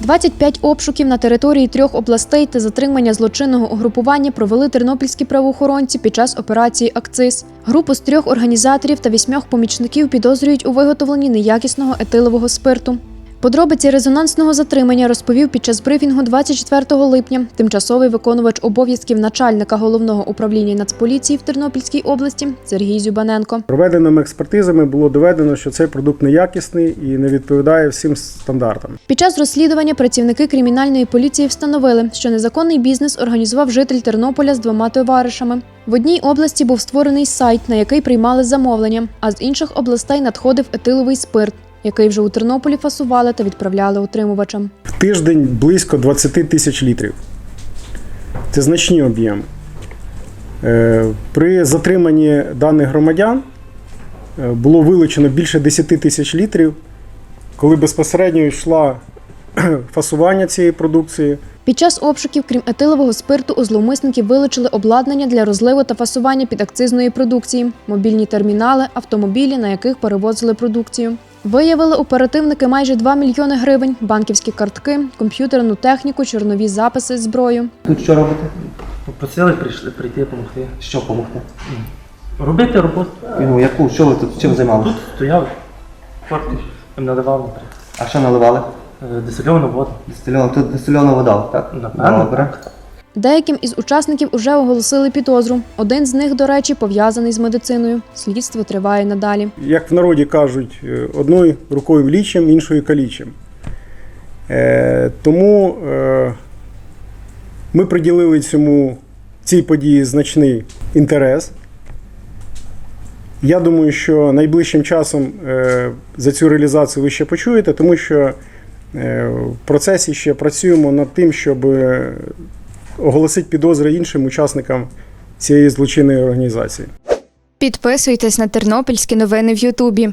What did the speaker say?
25 обшуків на території трьох областей та затримання злочинного угрупування провели тернопільські правоохоронці під час операції Акциз. Групу з трьох організаторів та вісьмьох помічників підозрюють у виготовленні неякісного етилового спирту. Подробиці резонансного затримання розповів під час брифінгу 24 липня тимчасовий виконувач обов'язків начальника головного управління Нацполіції в Тернопільській області Сергій Зюбаненко. Проведеними експертизами було доведено, що цей продукт неякісний і не відповідає всім стандартам. Під час розслідування працівники кримінальної поліції встановили, що незаконний бізнес організував житель Тернополя з двома товаришами. В одній області був створений сайт, на який приймали замовлення, а з інших областей надходив етиловий спирт, який вже у Тернополі фасували та відправляли утримувачам. В тиждень близько 20 тисяч літрів. Це значні об'єми. Е, При затриманні даних громадян е, було вилучено більше 10 тисяч літрів, коли безпосередньо йшла фасування цієї продукції. Під час обшуків, крім етилового спирту, у зловмисників вилучили обладнання для розливу та фасування підакцизної продукції, мобільні термінали, автомобілі, на яких перевозили продукцію. Виявили оперативники майже 2 мільйони гривень, банківські картки, комп'ютерну техніку, чорнові записи, зброю. Тут що робите? Попросили прийшли прийти допомогти. Що допомогти? Робити роботу. Ну, яку? Що ви тут чим займалися? Тут стояв фортиш, їм наливав наприклад. А що наливали? Е, Дистильовану воду. Дистильована, тут дистильована вода, так? Напевно, Добре. Деяким із учасників уже оголосили підозру. Один з них, до речі, пов'язаний з медициною. Слідство триває надалі. Як в народі кажуть, е, одною рукою лічим, іншою калічим. Е, Тому е, ми приділили цьому цій події значний інтерес. Я думаю, що найближчим часом е, за цю реалізацію ви ще почуєте, тому що е, в процесі ще працюємо над тим, щоб оголосити підозри іншим учасникам цієї злочинної організації. Підписуйтесь на тернопільські новини в Ютубі.